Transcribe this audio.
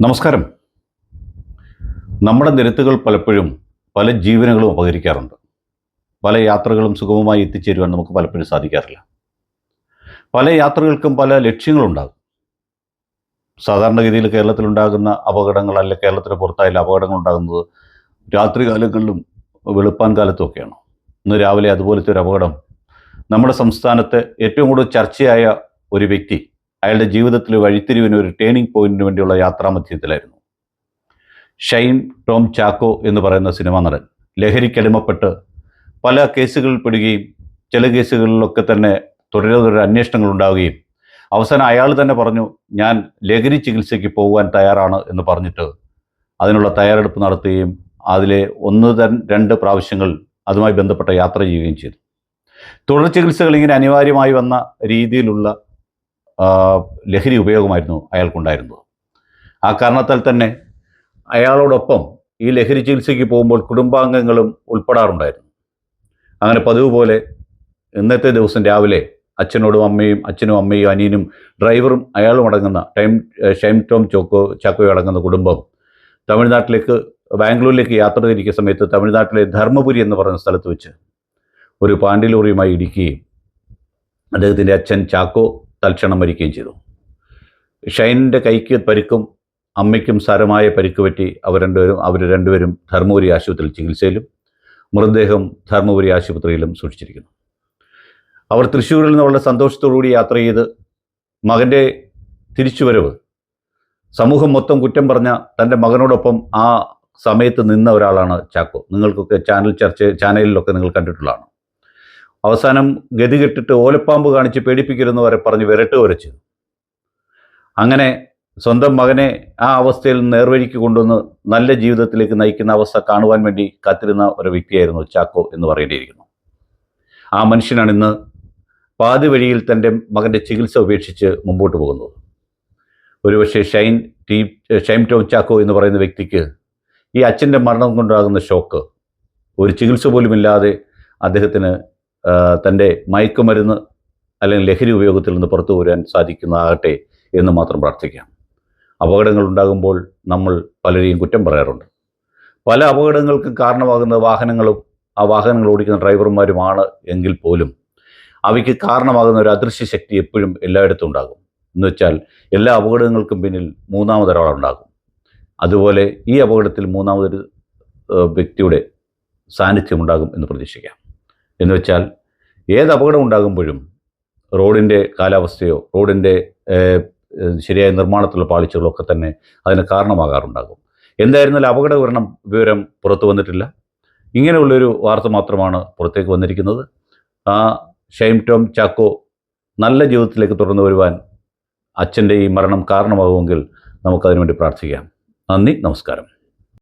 നമസ്കാരം. നമ്മുടെ നിരത്തുകൾ പലപ്പോഴും പല ജീവനുകളും അപഹരിക്കാറുണ്ട്. പല യാത്രകളും സുഗമമായി എത്തിച്ചേരുവാൻ നമുക്ക് പലപ്പോഴും സാധിക്കാറില്ല. പല യാത്രകൾക്കും പല ലക്ഷ്യങ്ങളുണ്ടാകും. സാധാരണഗതിയിൽ കേരളത്തിലുണ്ടാകുന്ന അപകടങ്ങൾ അല്ലെ കേരളത്തിന് പുറത്തായാലും അപകടങ്ങൾ ഉണ്ടാകുന്നത് രാത്രി കാലങ്ങളിലും വെളുപ്പാൻ കാലത്തുമൊക്കെയാണ്. ഇന്ന് രാവിലെ അതുപോലത്തെ ഒരു അപകടം നമ്മുടെ സംസ്ഥാനത്തെ ഏറ്റവും കൂടുതൽ ചർച്ചയായ ഒരു വ്യക്തി അയാളുടെ ജീവിതത്തിൽ വഴിത്തിരിവിന് ഒരു ടേണിംഗ് പോയിന്റിന് വേണ്ടിയുള്ള യാത്രാമധ്യത്തിലായിരുന്നു ഷൈൻ ടോം ചാക്കോ എന്ന് പറയുന്ന സിനിമാ നടൻ ലഹരിക്കടിമപ്പെട്ട് പല കേസുകളിൽ പെടുകയും ചില കേസുകളിലൊക്കെ തന്നെ തുടരെ തുടരെ അന്വേഷണങ്ങൾ ഉണ്ടാവുകയും അവസാനം അയാൾ തന്നെ പറഞ്ഞു ഞാൻ ലഹരി ചികിത്സയ്ക്ക് പോകാൻ തയ്യാറാണ് എന്ന് പറഞ്ഞിട്ട് അതിനുള്ള തയ്യാറെടുപ്പ് നടത്തുകയും അതിലെ ഒന്ന് രണ്ട് പ്രാവശ്യങ്ങൾ അതുമായി ബന്ധപ്പെട്ട യാത്ര ചെയ്യുകയും ചെയ്തു. തുടർ ചികിത്സകൾ ഇങ്ങനെ അനിവാര്യമായി വന്ന രീതിയിലുള്ള ലഹരി ഉപയോഗമായിരുന്നു അയാൾക്കുണ്ടായിരുന്നത്. ആ കാരണത്താൽ തന്നെ അയാളോടൊപ്പം ഈ ലഹരി ചികിത്സയ്ക്ക് പോകുമ്പോൾ കുടുംബാംഗങ്ങളും ഉൾപ്പെടാറുണ്ടായിരുന്നു. അങ്ങനെ പതിവ് പോലെ ഇന്നത്തെ ദിവസം രാവിലെ അച്ഛനോടും അമ്മയും അച്ഛനും അമ്മയും അനിയനും ഡ്രൈവറും അയാളും അടങ്ങുന്ന ടൈം ഷൈം ടോം ചോക്കോ ചാക്കോയും അടങ്ങുന്ന കുടുംബം തമിഴ്നാട്ടിലേക്ക് ബാംഗ്ലൂരിലേക്ക് യാത്ര തിരിക്കുന്ന സമയത്ത് തമിഴ്നാട്ടിലെ ധർമ്മപുരി എന്ന് പറയുന്ന സ്ഥലത്ത് വെച്ച് ഒരു പാണ്ടി ലോറിയുമായി ഇടിക്കുകയും അദ്ദേഹത്തിന്റെ അച്ഛൻ ചാക്കോ തൽക്ഷണം മരിക്കുകയും ചെയ്തു. ഷൈനിന്റെ കൈക്ക് പരിക്കും അമ്മയ്ക്കും സാരമായ പരിക്ക് പറ്റി അവർ രണ്ടുപേരും അവർ രണ്ടുപേരും ധർമ്മപുരി ആശുപത്രിയിൽ ചികിത്സയിലും മൃതദേഹം ധർമ്മപുരി ആശുപത്രിയിലും സൂക്ഷിച്ചിരിക്കുന്നു. അവർ തൃശ്ശൂരിൽ നിന്ന് വളരെ സന്തോഷത്തോടുകൂടി യാത്ര ചെയ്ത് മകന്റെ തിരിച്ചുവരവ് സമൂഹം മൊത്തം കുറ്റം പറഞ്ഞ തന്റെ മകനോടൊപ്പം ആ സമയത്ത് നിന്ന ഒരാളാണ് ചാക്കോ. നിങ്ങൾക്കൊക്കെ ചാനൽ ചർച്ച ചാനലിലൊക്കെ നിങ്ങൾ കണ്ടിട്ടുള്ളതാണ്? അവസാനം ഗതികെട്ടിട്ട് ഓലപ്പാമ്പ് കാണിച്ച് പേടിപ്പിക്കരുതെന്ന് വരെ പറഞ്ഞ് വിരട്ട് വരച്ചു. അങ്ങനെ സ്വന്തം മകനെ ആ അവസ്ഥയിൽ നേർവഴിക്ക് കൊണ്ടുവന്ന് നല്ല ജീവിതത്തിലേക്ക് നയിക്കുന്ന അവസ്ഥ കാണുവാൻ വേണ്ടി കാത്തിരുന്ന ഒരു വ്യക്തിയായിരുന്നു ചാക്കോ എന്ന് പറയേണ്ടിയിരിക്കുന്നു. ആ മനുഷ്യനാണ് ഇന്ന് പാതി വഴിയിൽ തന്റെ മകന്റെ ചികിത്സ ഉപേക്ഷിച്ച് മുമ്പോട്ട് പോകുന്നത്. ഒരുപക്ഷെ ഷൈൻ ടീ ഷൈം ടോം ചാക്കോ എന്ന് പറയുന്ന വ്യക്തിക്ക് ഈ അച്ഛന്റെ മരണം കൊണ്ടാകുന്ന ഷോക്ക് ഒരു ചികിത്സ പോലുമില്ലാതെ അദ്ദേഹത്തിന് തന്റെ മയക്കുമരുന്ന് അല്ലെങ്കിൽ ലഹരി ഉപയോഗത്തിൽ നിന്ന് പുറത്തു വരാൻ സാധിക്കുന്നതാകട്ടെ എന്ന് മാത്രം പ്രാർത്ഥിക്കാം. അപകടങ്ങൾ ഉണ്ടാകുമ്പോൾ നമ്മൾ പലരെയും കുറ്റം പറയാറുണ്ട്. പല അപകടങ്ങൾക്കും കാരണമാകുന്ന വാഹനങ്ങളും ആ വാഹനങ്ങൾ ഓടിക്കുന്ന ഡ്രൈവർമാരുമാണ് എങ്കിൽ പോലും അവയ്ക്ക് കാരണമാകുന്ന ഒരു അദൃശ്യ ശക്തി എപ്പോഴും എല്ലായിടത്തും ഉണ്ടാകും. എന്ന് വെച്ചാൽ എല്ലാ അപകടങ്ങൾക്കും പിന്നിൽ മൂന്നാമതൊരാളുണ്ടാകും. അതുപോലെ ഈ അപകടത്തിൽ മൂന്നാമതൊരു വ്യക്തിയുടെ സാന്നിധ്യമുണ്ടാകും എന്ന് പ്രതീക്ഷിക്കാം. എന്ന് വെച്ചാൽ ഏത് അപകടം ഉണ്ടാകുമ്പോഴും റോഡിന്റെ കാലാവസ്ഥയോ റോഡിന്റെ ശരിയായ നിർമ്മാണത്തിലുള്ള പാളിച്ചകളോ ഒക്കെ തന്നെ അതിന് കാരണമാകാറുണ്ടാകും. എന്തായിരുന്നാലും അപകട വിവരണം വിവരം പുറത്തു വന്നിട്ടില്ല. ഇങ്ങനെയുള്ളൊരു വാർത്ത മാത്രമാണ് പുറത്തേക്ക് വന്നിരിക്കുന്നത്. ആ ഷൈം ടോം ചാക്കോ നല്ല ജീവിതത്തിലേക്ക് തുടർന്നു വരുവാൻ അച്ഛന്റെ ഈ മരണം കാരണമാകുമെങ്കിൽ നമുക്കതിനു വേണ്ടി പ്രാർത്ഥിക്കാം. നന്ദി നമസ്കാരം.